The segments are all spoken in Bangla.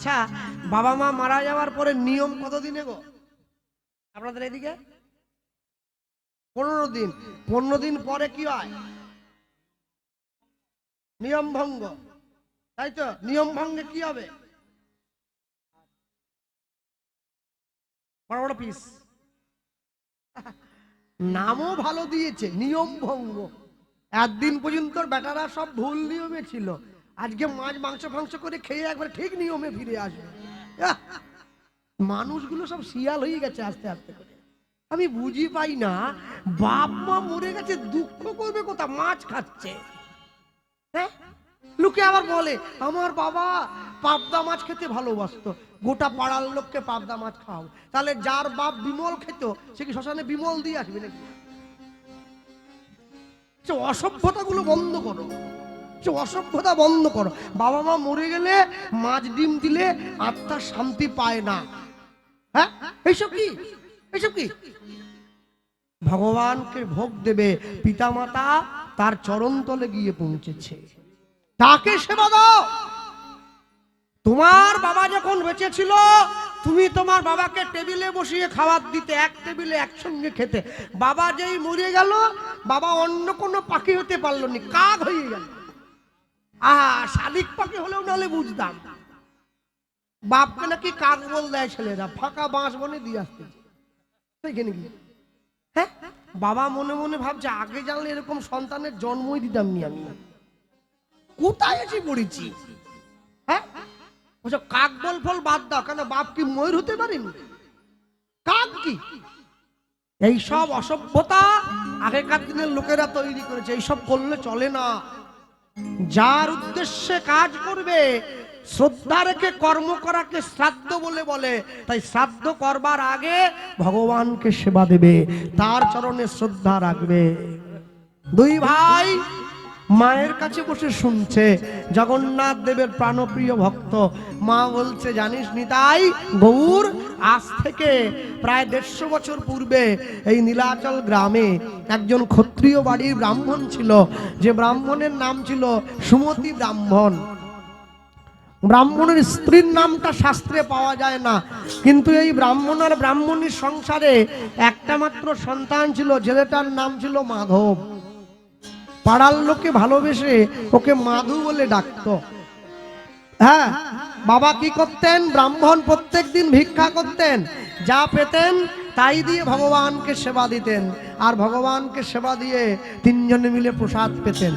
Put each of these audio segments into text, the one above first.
আচ্ছা বাবা মা মারা যাওয়ার পরে নিয়ম কতদিনে গো? আপনাদের এদিকে? পনেরো দিন। পনেরো দিন পরে কি হয়? নিয়ম ভঙ্গ। তাই তো? নিয়ম ভঙ্গে কি হবে? বড় বড় পিস নামও ভালো দিয়েছে, নিয়ম ভঙ্গ। একদিন পর্যন্ত বেটারা সব ভুল নিয়মে ছিল। আজকে মাছ, মাংস, ফাংস করে খেয়ে একবার ঠিক নিয়মে ফিরে আসবে! মানুষগুলো সব শিয়াল হয়ে গেছে আস্তে আস্তে করে। আমি বুঝি পাই না, বাপ মা মরে গেছে, দুঃখ করবে কোথা মাছ খাচ্ছে। হ্যাঁ? লোকে আবার বলে, আমার বাবা পাবদা মাছ খেতে ভালোবাসতো। গোটা পাড়ার লোককে পাবদা মাছ খাও তাহলে যার বাপ বিমল খেত, সে কি শ্মশানে বিমল দিয়ে আসবে নাকি? অসভ্যতাগুলো বন্ধ করো। অসভ্যতা বন্ধ করো। বাবা মা মরে গেলে মাছ ডিম দিলে আত্মা শান্তি পায় না। হ্যাঁ? এইসব কি? এইসব কি? ভগবানকে ভোগ দেবে, পিতামাতা তার চরণ তলে গিয়ে পৌঁছেছে। তাকে সেবা দাও। তোমার বাবা যখন বেঁচে ছিল তুমি তোমার বাবাকে টেবিলে বসিয়ে খাবার দিতে, এক টেবিলে একসঙ্গে খেতে। বাবা যেই মরে গেল, বাবা অন্য কোনো পাখি হতে পারল নি, কাক হয়ে গেল? আহা, শালিক পাখি হলেও নাহলে বুঝতাম। বাপকে নাকি কাক দেয় ছেলেরা, ফাঁকা বাঁশ বনে দিয়ে আসতে। হ্যাঁ বাবা মনে মনে ভাবছে, আগে জানলে এরকম সন্তানের জন্মই দিতাম নি আমি। কোথায় এসে পড়েছি? হ্যাঁ? ওসব কাক ফল বাদ দাও, কেন বাপ কি ময়ূর হতে পারেনি? কাক কি? এই সব অসভ্যতা আগেকার দিনের লোকেরা তৈরি করেছে, এইসব করলে চলে না। যার উদ্দেশ্যে কাজ করবে শ্রদ্ধা রেখে কর্ম করাকে শ্রাদ্ধ বলে বলে। তাই শ্রাদ্ধ করবার আগে ভগবানকে সেবা দেবে, তার চরণে শ্রদ্ধা রাখবে। দুই ভাই মায়ের কাছে বসে শুনছে, জগন্নাথ দেবের প্রাণপ্রিয় ভক্ত। মা বলছে, জানিস নিতাই, গৌর, আজ থেকে প্রায় দেড়শো বছর পূর্বে এই নীলাচল গ্রামে একজন ক্ষত্রিয় বাড়ির ব্রাহ্মণ ছিল, যে ব্রাহ্মণের নাম ছিল সুমতি ব্রাহ্মণ। ব্রাহ্মণের স্ত্রীর নামটা শাস্ত্রে পাওয়া যায় না, কিন্তু এই ব্রাহ্মণ আর ব্রাহ্মণীর সংসারে একটা মাত্র সন্তান ছিল, ছেলেটার নাম ছিল মাধব। পাড়ার লোকে ভালোবেসে ওকে মাধু বলে ডাকত। হ্যাঁ বাবা কি করতেন? ব্রাহ্মণ প্রত্যেক দিন ভিক্ষা করতেন, যা পেতেন তাই দিয়ে ভগবানকে সেবা দিতেন। আর ভগবানকে সেবা দিয়ে তিনজনে মিলে প্রসাদ পেতেন।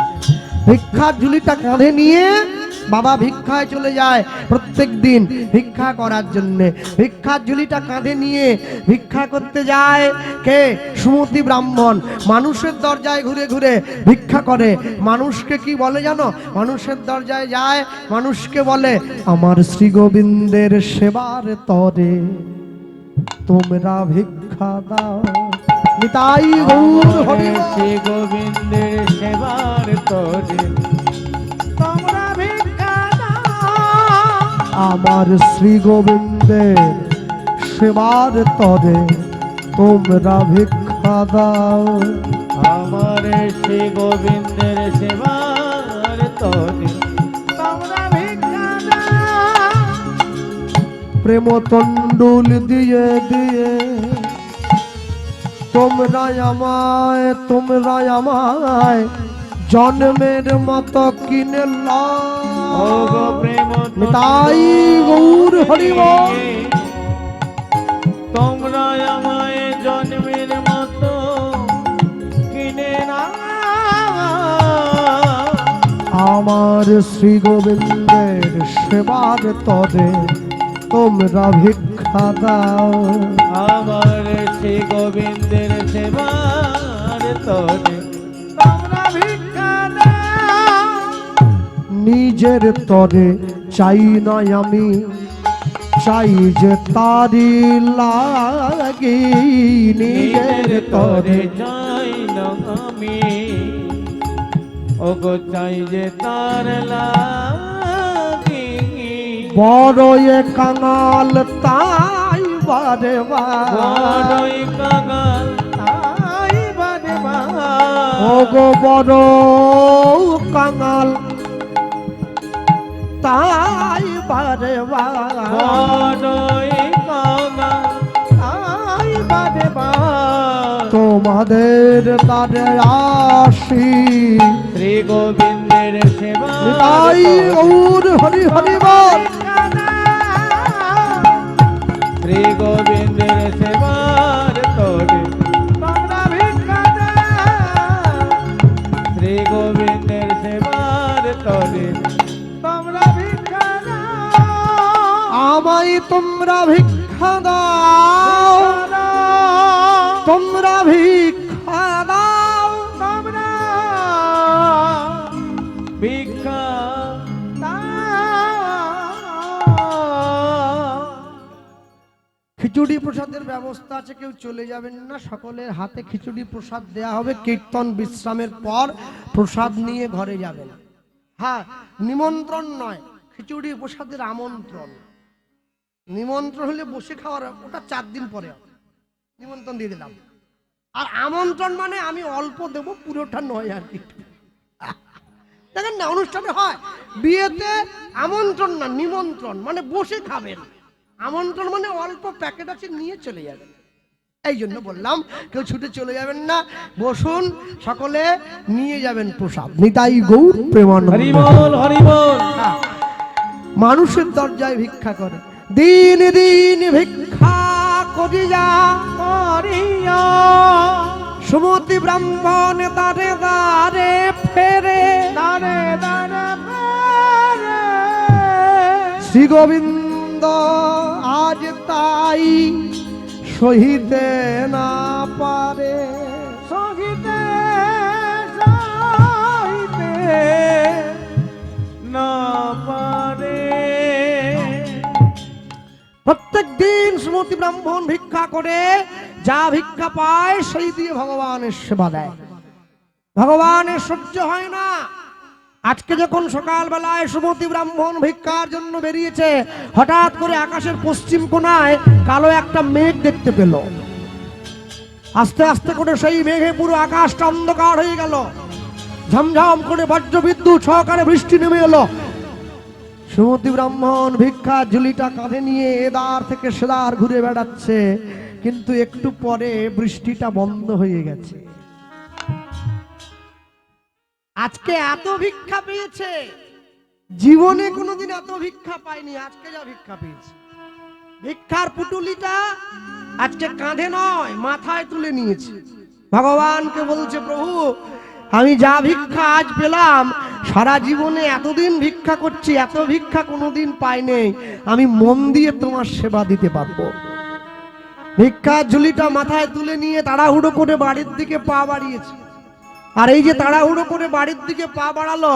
ভিক্ষার ঝুলিটা কাঁধে নিয়ে বাবা ভিক্ষায় চলে যায় প্রত্যেক দিন ভিক্ষা করার জন্য। ভিক্ষার ঝুলিটা কাঁধে নিয়ে ভিক্ষা করতে যায় কে? সুমতি ব্রাহ্মণ। মানুষের দরজায় ঘুরে ঘুরে ভিক্ষা করে। মানুষকে কি বলে জানো? মানুষের দরজায় যায়, মানুষকে বলে, আমার শ্রী গোবিন্দের সেবার তরে তোমরা ভিক্ষা দাও। নিতাই গৌর হরি। শ্রী গোবিন্দের সেবার তরে তোমরা ভিক্ষা আমার শ্রী গোবিন্দের সেবার তরে তোমরা ভিক্ষা দাও আমার শ্রী গোবিন্দের সেবার তরে তোমরা ভিক্ষা দাও। প্রেম তন্ডুল দিয়ে দিয়ে তোমরা আমায় তোমরা আমায় জন্মের মতো কিনে তাই গৌর হরিব তোমরা আমায় জন্মের মতো কিনে না আমার শ্রী গোবিন্দের সেবার তরে তোমরা ভিক্ষা দাও আমার শ্রী গোবিন্দের সেবার তরে তোমরা ভিক্ষা নিজের তরে চাই না আমি চাই যে তারি লাগি নিজের তরে যাই না আমি ও গো চাই যে তার লাগি বড় এ কাঙাল তাই বারে বড়ই কাঙাল তাই বারে ও গো বড় কাঙাল তাই বারে বড়ই কাঙাল তাই বারে তোমাদের তারে আসি। শ্রী গোবিন্দের সেবা। তাই গৌর হরি হরি বল। শ্রী গোবিন্দের সেবার তোরে। তোমরা ভিক্ষা। শ্রী গোবিন্দের সেবার তোরে। তোমরা ভিক্ষা আমায় তোমরা ভিক্ষা দাও। তোমরা খিচুড়ি প্রসাদের ব্যবস্থা আছে, কেউ চলে যাবেন না। সকলের হাতে খিচুড়ি প্রসাদ দেয়া হবে। কীর্তন বিশ্রামের পর প্রসাদ নিয়ে ঘরে যাবেন। হ্যাঁ নিমন্ত্রণ নয়, খিচুড়ি প্রসাদের আমন্ত্রণ। নিমন্ত্রণ হলে বসে খাওয়ার, ওটা চার দিন পরে নিমন্ত্রণ দিয়ে দিলাম। আর আমন্ত্রণ মানে আমি অল্প দেব, পুরোটা নয় আর কি। দেখেন না, অনুষ্ঠানে হয়, বিয়েতে আমন্ত্রণ না, নিমন্ত্রণ মানে বসে খাবেন। আমন্ত্রণ মানে অল্প প্যাকেট আছে নিয়ে চলে যাবেন এই জন্য বললাম কেউ ছুটে চলে যাবেন না। বসুন সকলে নিয়ে যাবেন প্রসাদ। নিতাই গৌর প্রেমানন্দ। হরি বল হরি বল। হ্যাঁ। মানুষের দরজায় ভিক্ষা করে। দিন দিন ভিক্ষা করি যা করিয়া সুমতি ব্রাহ্মণ দারে দারে ফেরে। দারে দারে। শ্রী গোবিন্দ আজ তাই সহিতে না পারে। সহিতে না পারে। প্রত্যেক দিন সুমতি ব্রাহ্মণ ভিক্ষা করে, যা ভিক্ষা পায়, সেই দিয়ে ভগবানের সেবা দেয়। ভগবানের সহ্য হয় না। আজকে যখন সকালবেলায় সুমতি ব্রাহ্মণ ভিক্ষার জন্য বেরিয়েছে, হঠাৎ করে আকাশের পশ্চিম কোণায় কালো একটা মেঘ দেখতে পেল। আস্তে আস্তে করে সেই মেঘে পুরো আকাশটা অন্ধকার হয়ে গেল। ঝমঝম করে বজ্র বিদ্যুৎ সহকারে বৃষ্টি নেমে এলো। সুমতি ব্রাহ্মণ ভিক্ষা ঝুলিটা কাঁধে নিয়ে এদার থেকে সেদার ঘুরে বেড়াচ্ছে, কিন্তু একটু পরে বৃষ্টিটা বন্ধ হয়ে গেছে। আজকে এত ভিক্ষা পেয়েছে। জীবনে কোনোদিন এত ভিক্ষা পায়নি আজকে যা ভিক্ষা পেয়েছে। ভিক্ষার পুটুলিটা আজকে কাঁধে নয় মাথায় তুলে নিয়েছে। ভগবানকে বলছে প্রভু আমি যা ভিক্ষা আজ পেলাম সারা জীবনে এতদিন ভিক্ষা করছি এত ভিক্ষা কোনোদিন পাইনি আমি মন দিয়ে তোমার সেবা দিতে পারব। ভিক্ষার ঝুলিটা মাথায় তুলে নিয়ে তাড়াহুড়ো করে বাড়ির দিকে পা বাড়িয়েছে। আর এই যে তাড়াহুড়ো করে বাড়ির দিকে পা বাড়ালো,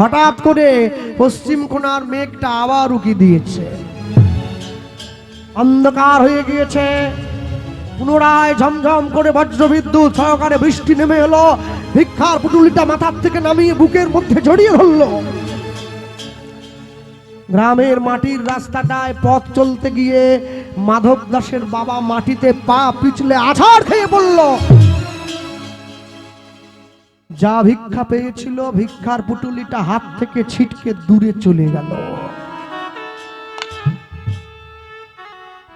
হঠাৎ করে পশ্চিম কোণার মেঘটা আবার উকি দিয়েছে। অন্ধকার হয়ে গিয়েছে। পুনরায় ঝমঝম করে বজ্রবিদ্যুৎ সহকারে বৃষ্টি নেমে এলো। ভিক্ষার পুটুলিটা মাথার থেকে নামিয়ে বুকের মধ্যে জড়িয়ে ধরলো। গ্রামের মাটির রাস্তাটায় পথ চলতে গিয়ে মাধব দাসের বাবা মাটিতে পা পিছলে আছাড় খেয়ে পড়ল। যা ভিক্ষা পেয়েছিল, ভিক্ষার পুটুলিটা হাত থেকে ছিটকে দূরে চলে গেল।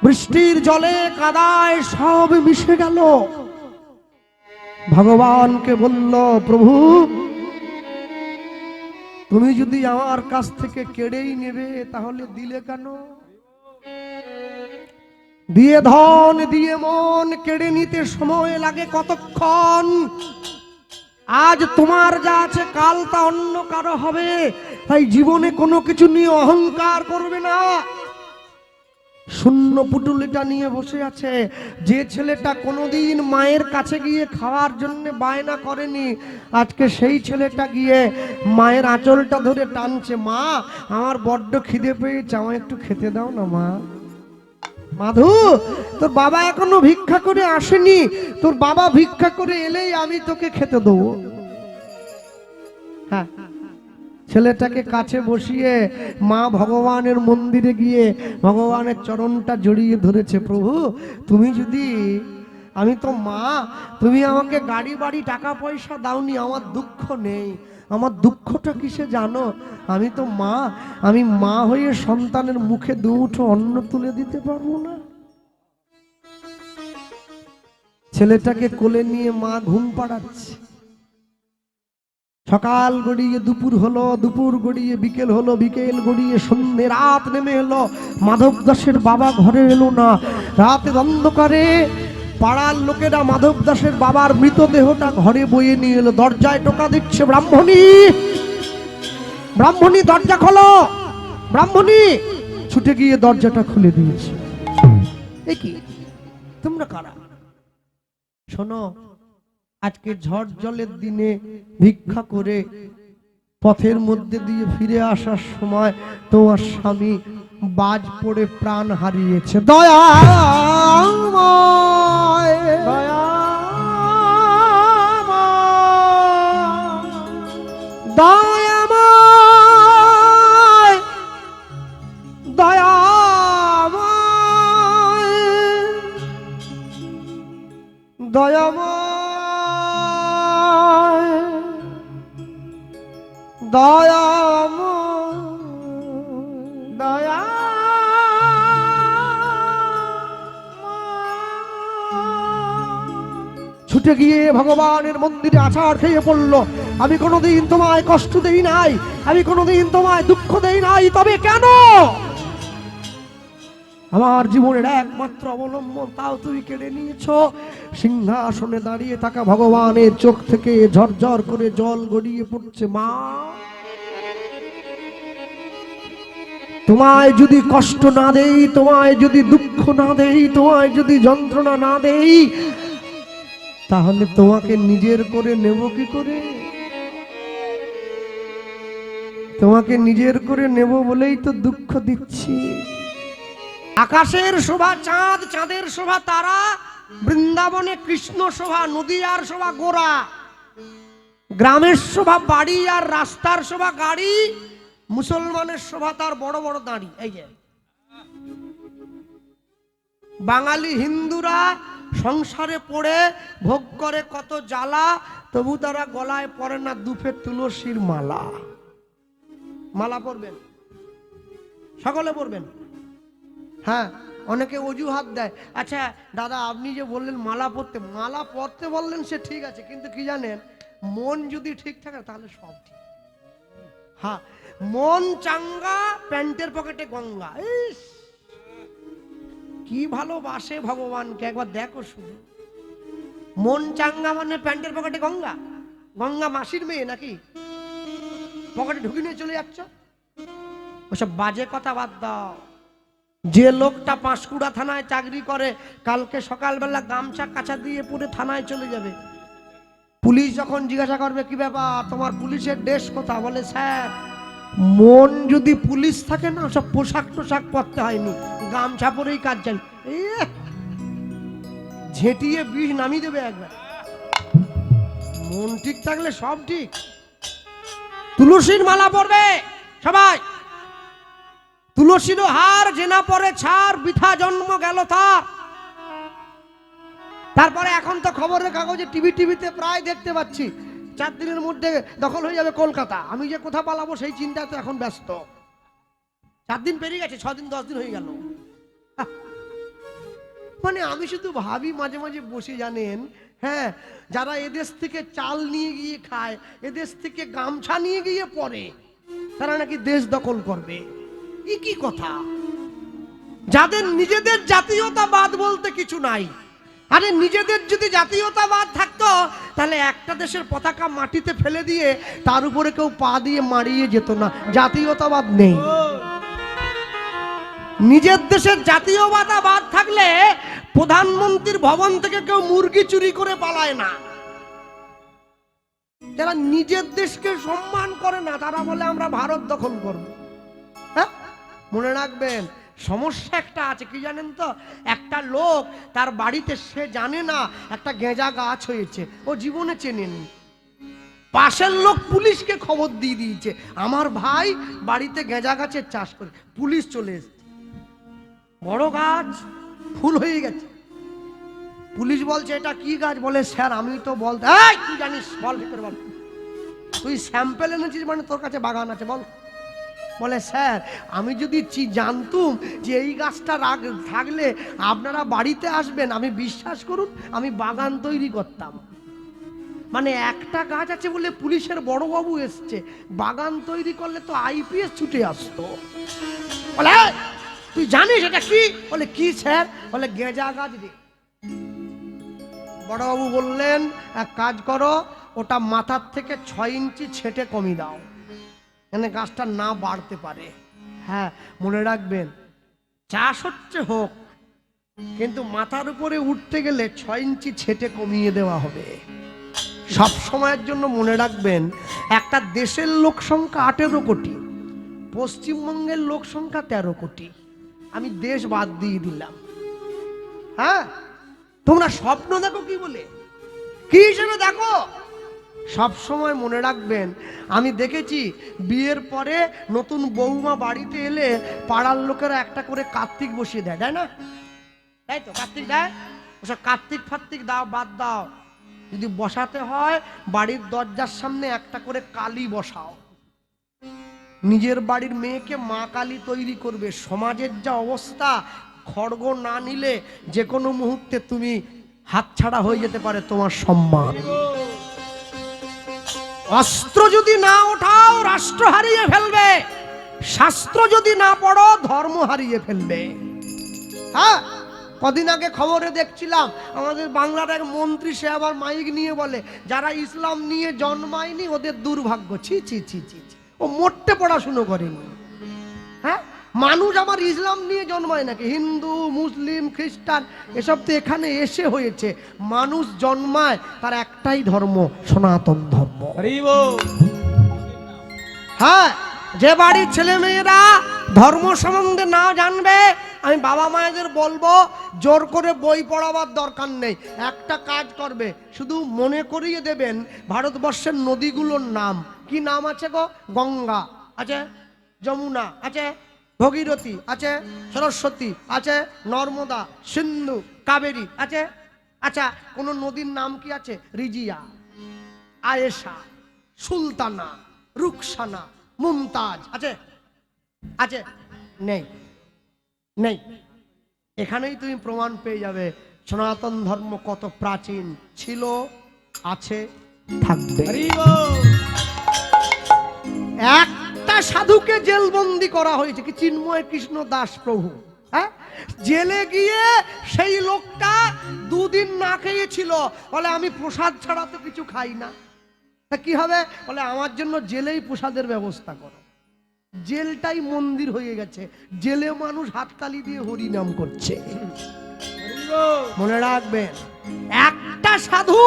বৃষ্টির জলে কাদায় সব মিশে গেল। ভগবানকে বলল, প্রভু, তুমি যদি আমার কাছ থেকে কেড়েই নেবে, তাহলে দিলে কেন? দিয়ে ধন, দিয়ে মন, কেড়ে নিতে সময় লাগে কতক্ষণ? আজ তোমার যা আছে, কাল তা অন্য কারও হবে। তাই জীবনে কোনো কিছু নিয়ে অহংকার করবে না। শূন্য পুটুলিটা নিয়ে বসে আছে। যে ছেলেটা কোনোদিন মায়ের কাছে গিয়ে খাওয়ার জন্য বায়না করেনি, আজকে সেই ছেলেটা গিয়ে মায়ের আঁচলটা ধরে টানছে। মা, আমার বড্ড খিদে পেয়েছে, আমায় একটু খেতে দাও না, মা। মাধু, তোর বাবা এখনও ভিক্ষা করে আসেনি। তোর বাবা ভিক্ষা করে এলেই আমি তোকে খেতে দেবো। হ্যাঁ ছেলেটাকে কাছে বসিয়ে মা ভগবানের মন্দিরে গিয়ে ভগবানের চরণটা জড়িয়ে ধরেছে, প্রভু, তুমি যদি, আমি তো মা, তুমি আমাকে গাড়ি বাড়ি টাকা পয়সা দাওনি, আমার দুঃখ নেই। আমার দুঃখটা কিসে জানো? আমি তো মা, আমি মা হয়ে সন্তানের মুখে দুটো অন্ন তুলে দিতে পারব না। ছেলেটাকে কোলে নিয়ে মা ঘুম পাড়াচ্ছে। সকাল গড়িয়ে দুপুর হলো, দুপুর গড়িয়ে বিকেল হলো, বিকেল গড়িয়ে সন্ধে রাত নেমে এলো। মাধব দাসের বাবা ঘরে এলো না। রাতের অন্ধকারে পাড়ার লোকেরা মাধব দাসের বাবার মৃতদেহটা ঘরে বয়ে নিয়ে এলো। দরজায় টোকা দিচ্ছে ব্রাহ্মণী। ব্রাহ্মণী, দরজা খোলো। ব্রাহ্মণী, ছুটে গিয়ে দরজাটা খুলে দিয়েছে। কি? তোমরা কারা? শোনো, আজকে ঝড় জলের দিনে ভিক্ষা করে পথের মধ্যে দিয়ে ফিরে আসার সময় তোমার স্বামী বাজ পড়ে প্রাণ হারিয়েছে। দয়া দয়াময়, দয়া ছুটে গিয়ে ভগবানের মন্দিরে আছাড় খেয়ে পড়ল। আমি কোনোদিন তোমায় কষ্ট দেই নাই, আমি কোনোদিন তোমায় দুঃখ দেই নাই, তবে কেন? আমার জীবনের একমাত্র অবলম্বন তাও তুমি কেড়ে নিয়েছ। সিংহাসনে দাঁড়িয়ে থাকা ভগবানের চোখ থেকে ঝরঝর করে জল গড়িয়ে পড়ছে মা। তোমায় যদি কষ্ট না দেই, তোমায় যদি দুঃখ না দেই, তোমায় যদি যন্ত্রণা না দেই, তাহলে তোমাকে নিজের করে নেব কি করে? তোমাকে নিজের করে নেব বলেই তো দুঃখ দিচ্ছি। আকাশের শোভা চাঁদ, চাঁদের শোভা তারা, বৃন্দাবনে কৃষ্ণ শোভা, নদীয়ার শোভা গোরা গ্রামের শোভা বাড়ি আর রাস্তার শোভা গাড়ি মুসলমানের শোভা তার বড় বড় দাঁড়ি, এই যে। বাঙালি হিন্দুরা সংসারে পড়ে, ভোগ করে কত জ্বালা, তবু তারা গলায় পরে না দুফে তুলসীর মালা। মালা পরবেন? সকলে পরবেন? হ্যাঁ অনেকে অজুহাত দেয়। আচ্ছা দাদা, আপনি যে বললেন মালা পরতে মালা পরতে বললেন সে ঠিক আছে, কিন্তু কি জানেন, মন যদি ঠিক থাকে তাহলে সব ঠিক। হ্যাঁ মন চাঙ্গা, প্যান্টের পকেটে গঙ্গা। কি ভালোবাসে ভগবানকে, একবার দেখো শুধু মন চাঙ্গা মানে প্যান্টের পকেটে গঙ্গা? গঙ্গা মাসির মেয়ে নাকি? পকেটে ঢুকি নিয়ে চলে যাচ্ছ? ওসব বাজে কথা বাদ দাও। যে লোকটা পাঁশকুড়া থানায় চাকরি করে, কালকে সকালবেলা গামছা কাছা দিয়ে পুরে থানায় চলে যাবে। পুলিশ যখন জিজ্ঞাসা করবে, কি ব্যাপার? তোমার পুলিশের ড্রেস কোথা বলে, স্যার মন যদি পুলিশ থাকে না, সব পোশাক টোশাক পরতে হয়নি গামছা পরেই কাজ চাই ঝেঁটিয়ে বিষ নামিয়ে দেবে একবার। মন ঠিক থাকলে সব ঠিক। তুলসীর মালা পরবে সবাই। তুলসীর হার জেনা পরে ছাড়, বৃথা জন্ম গেল তার। তারপরে এখন তো খবরের কাগজে টিভি টিভিতে প্রায় দেখতে পাচ্ছি। চার দিনের মধ্যে দখল হয়ে যাবে কলকাতা। আমি যে কোথা পালাবো সেই চিন্তা তো এখন ব্যস্ত। চার দিন পেরিয়ে গেছে, ছ দিন, দশ দিন হয়ে গেল! মানে আমি শুধু ভাবি মাঝে মাঝে বসে, জানেন? হ্যাঁ যারা এদেশ থেকে চাল নিয়ে গিয়ে খায়, এদেশ থেকে গামছা নিয়ে গিয়ে পরে, তারা নাকি দেশ দখল করবে। ই কি কথা? যাদের নিজেদের জাতীয়তাবাদ বলতে কিছু নাই। আরে, নিজেদের যদি জাতীয়তাবাদ থাকতো, তাহলে একটা দেশের পতাকা মাটিতে ফেলে দিয়ে তার উপরে কেউ পা দিয়ে মারিয়ে যেত না। জাতীয়তাবাদ নেই। নিজের দেশের জাতীয়তাবাদ থাকলে প্রধানমন্ত্রীর ভবন থেকে কেউ মুরগি চুরি করে পালায় না। যারা নিজের দেশকে সম্মান করে না, তারা বলে, আমরা ভারত দখল করব। হ্যাঁ? মনে রাখবেন সমস্যা একটা আছে, কি জানেন তো? একটা লোক তার বাড়িতে, সে জানে না, একটা গেঁজা গাছ হয়েছে। ও জীবনে চেনেনি। পাশের লোক পুলিশকে খবর দিয়ে দিয়েছে, আমার ভাই বাড়িতে গেঁজা গাছের চাষ করে। পুলিশ চলে এসেছে। বড় গাছ, ফুল হয়ে গেছে। পুলিশ বলছে, এটা কি গাছ? বলে, স্যার, আমি তো এই, তুই জানিস, বল ভিতরে বল। তুই স্যাম্পেল এনেছিস মানে তোর কাছে বাগান আছে, বল। বলে, স্যার, আমি যদি জানতুম যে এই গাছটা রাগ, থাকলে আপনারা বাড়িতে আসবেন, আমি বিশ্বাস করুন, আমি বাগান তৈরি করতাম। মানে একটা গাছ আছে বলে পুলিশের বড়বাবু এসছে। বাগান তৈরি করলে তো আইপিএস ছুটে আসতো। বলে তুই জানিস এটা কি? বলে, কি, স্যার? বলে, গেঁজা গাছ রে। বড়বাবু বললেন, এক কাজ করো, ওটা মাথার থেকে ছয় ইঞ্চি ছেটে কমিয়ে দাও। মানে গাছটা না বাড়তে পারে। হ্যাঁ মনে রাখবেন চাষ হচ্ছে হোক, কিন্তু মাথার উপরে উঠতে গেলে ছয় ইঞ্চি ছেটে কমিয়ে দেওয়া হবে। সব সময়ের জন্য মনে রাখবেন, একটা দেশের লোক সংখ্যা আঠেরো কোটি, পশ্চিমবঙ্গের লোক সংখ্যা তেরো কোটি। আমি দেশ বাদ দিয়ে দিলাম। হ্যাঁ তোমরা স্বপ্ন দেখো কি বলে? কি হিসেবে দেখো? সব সময় মনে রাখবেন, আমি দেখেছি বিয়ের পরে নতুন বৌমা বাড়িতে এলে পাড়ার লোকেরা একটা করে কার্তিক বসিয়ে দেয়, তাই না? তাই তো, কার্তিক দেয়? ওসব কার্তিক ফার্তিক দাও, বাদ দাও। যদি বসাতে হয়, বাড়ির দরজার সামনে একটা করে কালি বসাও। নিজের বাড়ির মেয়েকে মা কালী তৈরি করবে। সমাজের যা অবস্থা, খড়গ না নিলে যে কোনো মুহূর্তে তুমি হাতছাড়া হয়ে যেতে পারে তোমার সম্মান। অস্ত্র যদি না ওঠাও, রাষ্ট্র হারিয়ে ফেলবে। শাস্ত্র যদি না পড়ো, ধর্ম হারিয়ে ফেলবে। হ্যাঁ কদিন আগে খবরে দেখছিলাম, আমাদের বাংলার এক মন্ত্রী, সে আবার মাইক নিয়ে বলে, যারা ইসলাম নিয়ে জন্মায়নি, ওদের দুর্ভাগ্য। ছি ছি ছি ছি। ও মোটে পড়াশুনো করেনি। হ্যাঁ মানুষ আমার ইসলাম নিয়ে জন্মায় নাকি? হিন্দু মুসলিম খ্রিস্টান এসব তো এখানে এসে হয়েছে। মানুষ জন্মায় তার একটাই ধর্ম সনাতন ধর্ম। হ্যাঁ যে বাড়ির ছেলে মেয়েরা ধর্ম সম্বন্ধে না জানবে আমি বাবা মায়েদের বলব জোর করে বই পড়াবার দরকার নেই। একটা কাজ করবে শুধু মনে করিয়ে দেবেন ভারতবর্ষের নদীগুলোর নাম। কি নাম আছে গো? গঙ্গা। আছে? যমুনা। আছে? ভগীরথী আছে সরস্বতী আছে নর্মদা সিন্ধু কাবেরী আছে। আচ্ছা কোন নদীর নাম কি আছে? রিজিয়া আয়েশা সুলতানা রুকসানা মুমতাজ আছে? আছে? নেই। নেই। এখানেই তুমি প্রমাণ পেয়ে যাবে সনাতন ধর্ম কত প্রাচীন ছিল আছে থাকবে। একটা সাধুকে জেলবন্দি করা হয়েছে কি চিন্ময় কৃষ্ণ দাস প্রভু হ্যাঁ? জেলে গিয়ে সেই লোকটা দুদিন না খেয়েছিল বলে আমি প্রসাদ ছাড়া তো কিছু খাই না। তা কি হবে? বলে আমার জন্য জেলেই প্রসাদের ব্যবস্থা করো। জেলটাই মন্দির হয়ে গেছে জেলে মানুষ হাততালি দিয়ে হরিনাম করছে। মনে রাখবেন একটা সাধু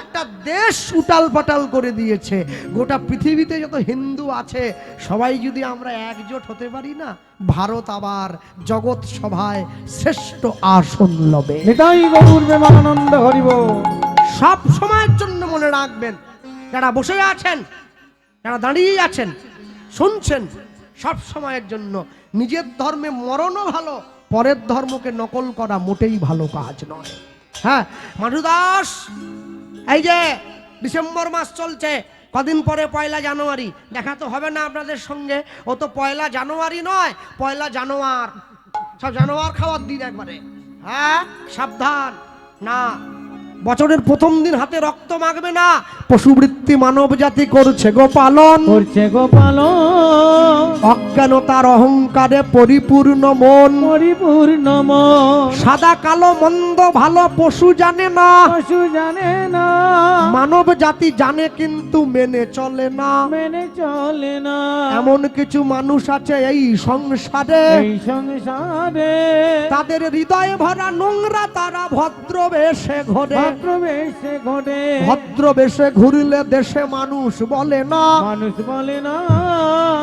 একটা দেশ উটাল পাটাল করে দিয়েছে। গোটা পৃথিবীতে যত হিন্দু আছে সবাই যদি আমরা একজোট হতে পারি না ভারত আবার জগৎ সভায় শ্রেষ্ঠ আসন লবে। নিতাই গৌর প্রেমানন্দ হরিব। সব সময়ের জন্য মনে রাখবেন যারা বসে আছেন যারা দাঁড়িয়ে আছেন শুনছেন সব সময়ের জন্য নিজের ধর্মে মরণও ভালো পরের ধর্মকে নকল করা মোটেই ভালো কাজ নয়। হ্যাঁ মাধু দাস এই যে ডিসেম্বর মাস চলছে, কদিন পরে পয়লা জানুয়ারি। দেখা তো হবে না আপনাদের সঙ্গে, ও তো পয়লা জানুয়ারি নয়, পয়লা জানোয়ার। সব জানোয়ার খাওয়ার দিন একবারে। হ্যাঁ সাবধান। না, বছরের প্রথম দিন হাতে রক্ত মাগবে না পশুবৃত্তি মানব জাতি করছে গো পালন করছে গোপাল অজ্ঞানতার অহংকারে পরিপূর্ণ মন। পরিপূর্ণ মন। সাদা কালো মন্দ ভালো পশু জানে না। পশু জানে না। মানব জাতি জানে কিন্তু মেনে চলে না। মেনে চলে না। এমন কিছু মানুষ আছে এই সংসারে। এই সংসারে। তাদের হৃদয়ে ভরা নোংরা তারা ভদ্র বেশে ঘরে। ভদ্রবেশে ঘটে ভদ্র বেশে ঘুরলে দেশে মানুষ বলে না। মানুষ বলে না।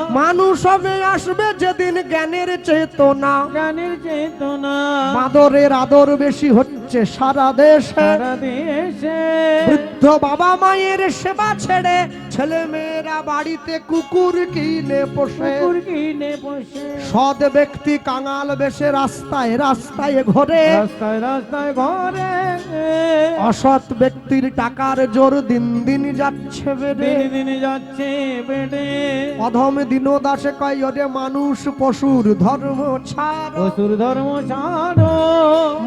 মানুষ হবে আসবে যেদিন জ্ঞানের চেতনা। জ্ঞানের চেতনা। মাদরের আদর বেশি হচ্ছে সারা দেশে। সারা দেশে। বৃদ্ধ বাবা মায়ের সেবা ছেড়ে ছেলে মেয়েরা বাড়িতে কুকুর কিনে পোষে। কুকুর কিনে বসে সৎ ব্যক্তি কাঙাল বেশে রাস্তায় রাস্তায় ঘোরে। রাস্তায় রাস্তায় ঘরে। অসৎ ব্যক্তির টাকার জোর দিন দিন যাচ্ছে বেড়ে। দিন দিন যাচ্ছে বেড়ে। অধম দিনদাসে কয় ওরে মানুষ পশুর ধর্ম ছাড়। অসুর ধর্ম ছাড়ো।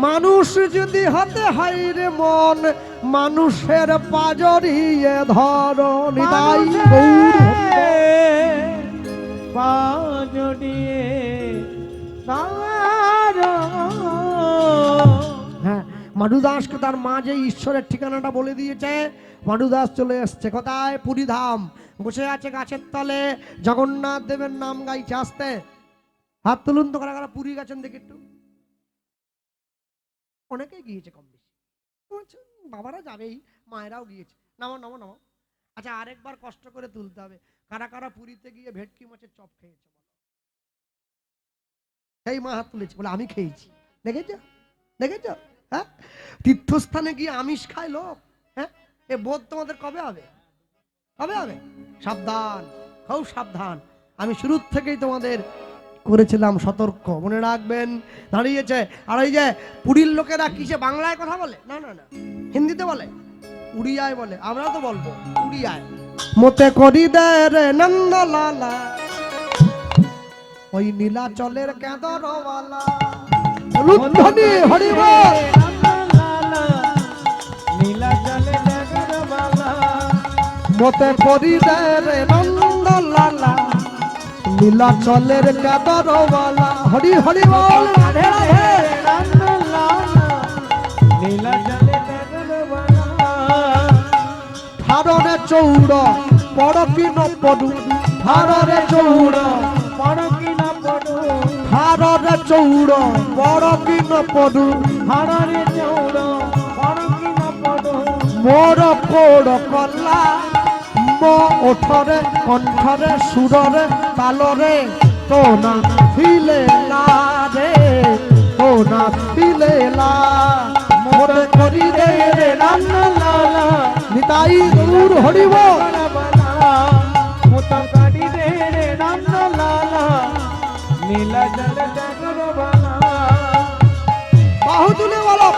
মানুষ যদি হতে হয় রে মন মানুষের পাজরিয়ে ধর। তার হ্যাঁ তার মা যে ঈশ্বরের ঠিকানাটা বলে দিয়েছে মাডু দাস চলে এসছে। কোথায়? পুরীধাম। বসে আছে গাছের তলে। জগন্নাথ দেবের নাম গাইছে আসতে। হাত তুলুন তো কারা কারা পুরী গেছেন দেখি একটু। অনেকেই গিয়েছে কম বেশি। বাবারা যাবেই, মায়েরাও গিয়েছে। নামো নামো নামো আচ্ছা আরেকবার কষ্ট করে তুলতে হবে। কারা কারা পুরীতে গিয়ে ভেটকি মাছের চপ খেয়েছে বলো? এই মা হাত তুলেছে, বলে, আমি খেয়েছি। দেখেছ? দেখেছ? হ্যাঁ? তীর্থস্থানে গিয়ে আমিষ খায় লোক হ্যাঁ? এ বোধ তোমাদের কবে হবে? কবে হবে? সাবধান, খুব সাবধান। আমি শুরুর থেকেই তোমাদের করেছিলাম সতর্ক। মনে রাখবেন, দাঁড়িয়েছে, আর ওই যে পুরীর লোকেরা কিসে, বাংলায় কথা বলে? না না না, হিন্দিতে বলে। উড়িয়ায় বলে আমরা তো বলব উড়িয়ায়। মতে করি দে রে নন্দলালা। ওই নীলাচলের কেদরওয়ালা। রুদ্ধনি হরিবল মতে করি দে রে নন্দলালা। নীলাচলের কেদরওয়ালা। হরি হরি বল। রাধে রাধে। চৌড় বড় কি নপডু ধারণে চৌড় পড়ো কি না পড়ো ধারণে চৌড় বড় কি নপডু হারারে চৌড়ো পড়ো কি না পড়ো। মোর কোড় কলা কণ্ঠরে, সুররে, তালরে তো না ফিলে না রে তো না ফিলে না মোরে করি রে রে রান্না লালা। নিতাই গৌর হরিব। নীলা জলে বাহু তুলে বলো।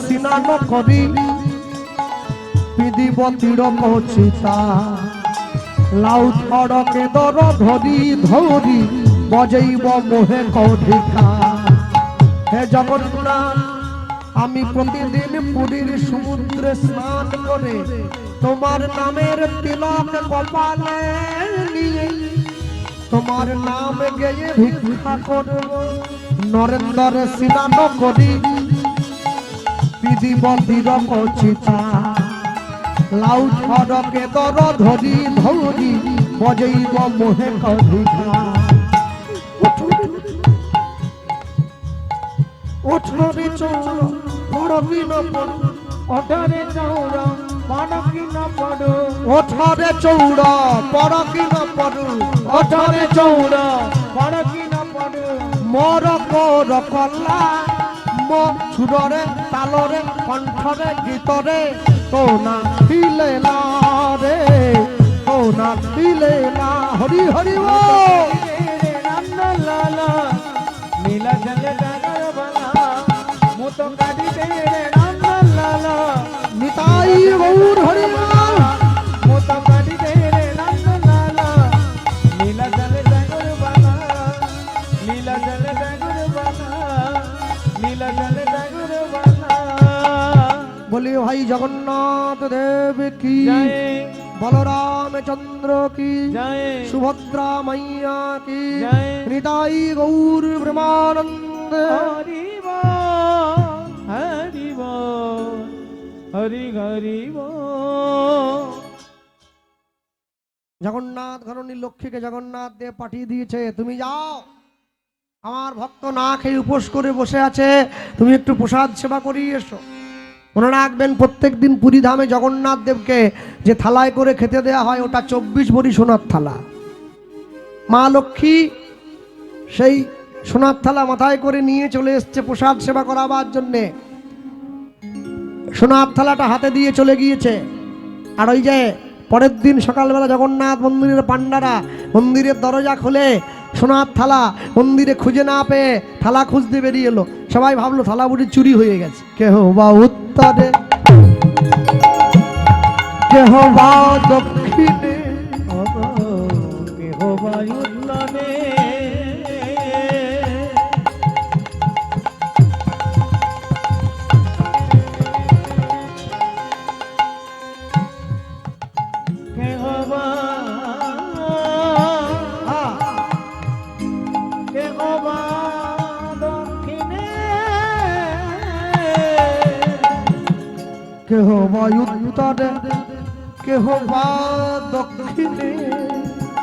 স্নান করি। পিদিব তীরক চিতা লাউ থড়কে দর ধরি ধরি বজৈব মোহে কৌধিকা হে জগন্নাথ, আমি প্রতিদিন পুরীর সমুদ্রে স্নান করে তোমার নামের তিলক কপালে নিয়ে, তোমার নাম গেয়ে ভিক্ষা করব। নরেন্দ্র স্নান করি। বিধি মন্দির কচিতা লাউ ছড়কে দর ধরি ধরি বজৈব মোহে কধিকা ওঠরে চৌর বড় বিন ওঠরে চৌড়ো পড়ো কি না পড়ো। ওঠরে চৌড় বড় কিন পড়ু। ওঠরে চৌড়ো পড়ো না পড়ো। মোর কোর কল্লা মো সুররে তালরে কণ্ঠরে গীতরে। তো না দিলে না রে তো না দিলে না। হরি হরি ও নীলা জলে নগর বালা মুত কাটি দে রে রাম লালা। নিতাই গৌর হরি জগন্নাথ দেব কি বলরাম রামচন্দ্র কি সুভদ্রা মাইয়া কি হৃদয় গৌর ব্রহ্মানন্দ হরি হরি জগন্নাথ ঘরণী লক্ষ্মীকে জগন্নাথ দেব পাঠিয়ে দিয়েছে তুমি যাও। আমার ভক্ত না খেয়ে উপোস করে বসে আছে তুমি একটু প্রসাদ সেবা করিয়ে এসো। মনে রাখবেন প্রত্যেক দিন পুরী ধামে জগন্নাথ দেবকে যে থালায় করে খেতে দেওয়া হয়, ওটা চব্বিশ ভরি সোনার থালা। মা লক্ষ্মী সেই সোনার থালা মাথায় করে নিয়ে চলে এসছে প্রসাদ সেবা করাবার জন্যে। সোনার থালাটা হাতে দিয়ে চলে গিয়েছে। আর ওই যে পরের দিন সকালবেলা জগন্নাথ মন্দিরের পান্ডারা মন্দিরের দরজা খুলে সোনার থালা মন্দিরে খুঁজে না পেয়ে থালা খুঁজতে বেরিয়ে এলো। সবাই ভাবলো থালা বুটি চুরি হয়ে গেছে। কেহ বা উত্তরে, কেহ বা দক্ষিণে কেহ বা উত্তরে কেহ বা দক্ষিণে,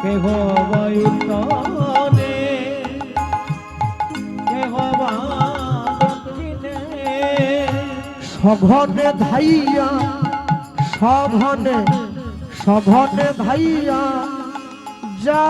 কেহ বায়ুল্লনে কেহ বা দক্ষিণে। সঘনে ধাইয়া, সঘনে সঘনে ধাইয়া, যা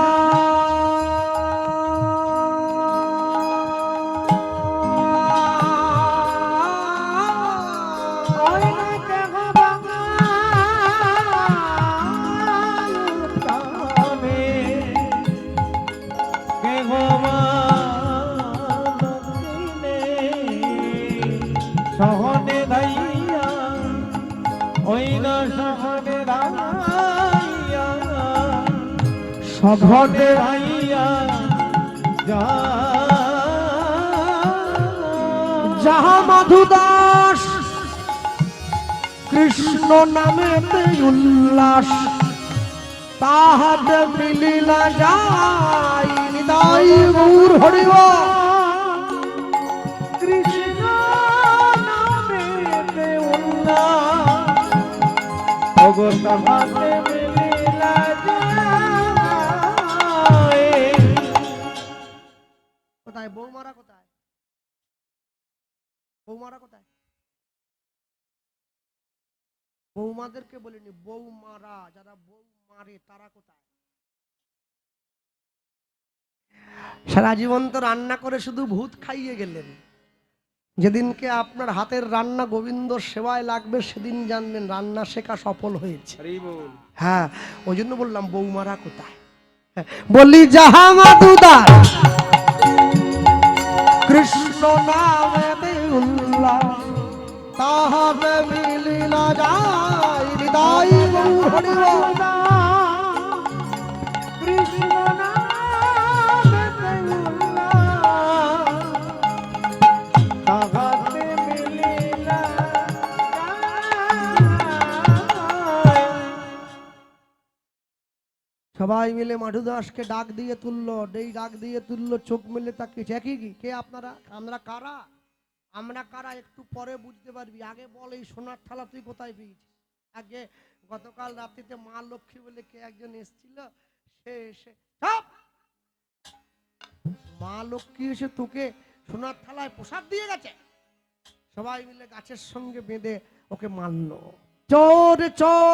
যা। যাহা মধুদাস কৃষ্ণ নামেতে উল্লাস তাহাতে মিলিলা যাই নিতাই গৌর হরিব। কৃষ্ণ নামেতে উল্লাস ওগো কোথায়? বৌমারা কোথায়? বৌমারা কোথায়? বৌমাদেরকে বলিনি বৌমারা যারা বৌ মারে তারা কোথায়? সারা জীবন তো রান্না করে শুধু ভূত খাইয়ে গেলেন। যেদিনকে আপনার হাতের রান্না গোবিন্দর সেবায় লাগবে সেদিন জানবেন রান্না শেখা সফল হয়েছে। হ্যাঁ ওই জন্য বললাম বৌমারা কোথায়? বলি যাহা মাদুদার সবাই মিলে মাধু দাসকে ডাক দিয়ে তুললো এই ডাক দিয়ে তুললো, চোখ মেলে তাকে একই কি? কে আপনারা? আমরা কারা? আমরা কারা? একটু পরে বুঝতে পারবি। আগে বল এই সোনার থালা তুই কোথায় পেয়েছিস? আগে গতকাল রাত্রিতে মা লক্ষ্মী বলে কে একজন এসেছিল? সে এসে মা লক্ষ্মী এসে তোকে সোনার থালায় প্রসাদ দিয়ে গেছে। সবাই মিলে গাছের সঙ্গে বেঁধে ওকে মারলো। চোর চোর!